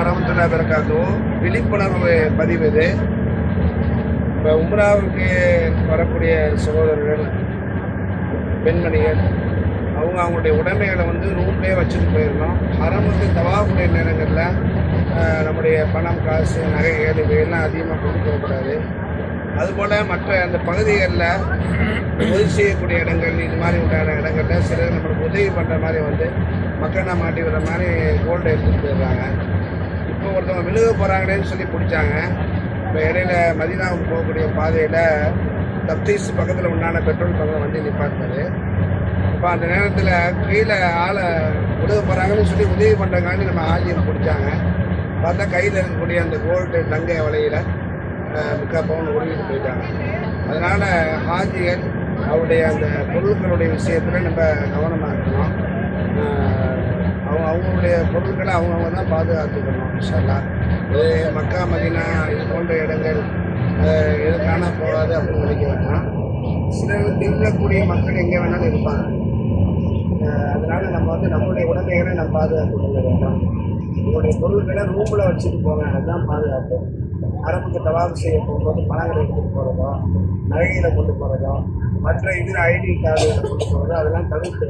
வரமத்துல்லா பிறக்காதோ விழிப்புணர்வு பதிவு இது. இப்போ உம்ராவுக்கு வரக்கூடிய சகோதரர்கள் பெண்மணிகள் அவங்க அவங்களுடைய உடைமைகளை வந்து ரூம்லேயே வச்சுட்டு போயிடணும் ஹரமுக்கு தவாவுடைய நேரங்களில் நம்முடைய பணம் காசு நகைகள் இவையெல்லாம் அதிகமாக கொண்டு போகக்கூடாது. அதுபோல் மற்ற அந்த பகுதிகளில் உதவி செய்யக்கூடிய இடங்கள் இது மாதிரி உண்டான இடங்களில் சிலர் நம்மளுக்கு உதவி பண்ணுற மாதிரி வந்து மக்களை மாட்டி விடுற மாதிரி கோல்டு எடுத்துகிட்டு போயிடுறாங்க. இப்போ ஒருத்தவங்க விழுக போகிறாங்களேன்னு சொல்லி பிடிச்சாங்க. இப்போ இடையில மதினாவுக்கு போகக்கூடிய பாதையில் தப்தீஸ் பக்கத்தில் உண்டான பெட்ரோல் பங்கில் வண்டி நிப்பாட்டினது இப்போ அந்த நேரத்தில் கீழே ஆளை விழுக போகிறாங்கன்னு சொல்லி உதவி பண்ணுறங்காண்டி நம்ம ஆஜியம் பிடிச்சாங்க. பார்த்தா கையில் இருக்கக்கூடிய அந்த கோல்டு தங்க வலையில் மிக்க பவுன் உருவிட்டு போயிட்டாங்க. அதனால் ஹாஜிகள் அவருடைய அந்த பொருட்களுடைய விஷயத்தில் நம்ம கவனமாக இருக்கணும். அவங்களுடைய பொருட்களை அவங்கவுங்க தான் பாதுகாத்துக்கணும் இன்ஷால்லா. இது மக்கா மதினா இது போன்ற இடங்கள் எதுக்கான போகாது அப்படின்னு நினைக்க வேண்டாம் சிலர் திரும்பக்கூடிய மக்கள் எங்கே வேணாலும் இருப்பாங்க. அதனால் நம்ம வந்து நம்மளுடைய உடமைகளை நம்ம பாதுகாத்து கொள்ள வேண்டும். உங்களுடைய பொருட்களை ரூமில் வச்சுட்டு போங்க அதுதான் பாதுகாப்பு. அரபுக்கு தவாபு செய்ய போகும்போது பணங்களை எடுத்துகிட்டு போகிறதோ நகைகளை கொண்டு போகிறதோ மற்ற இதில் ஐடி கார்டு கொண்டு போகிறதோ அதெல்லாம் தவிர்த்து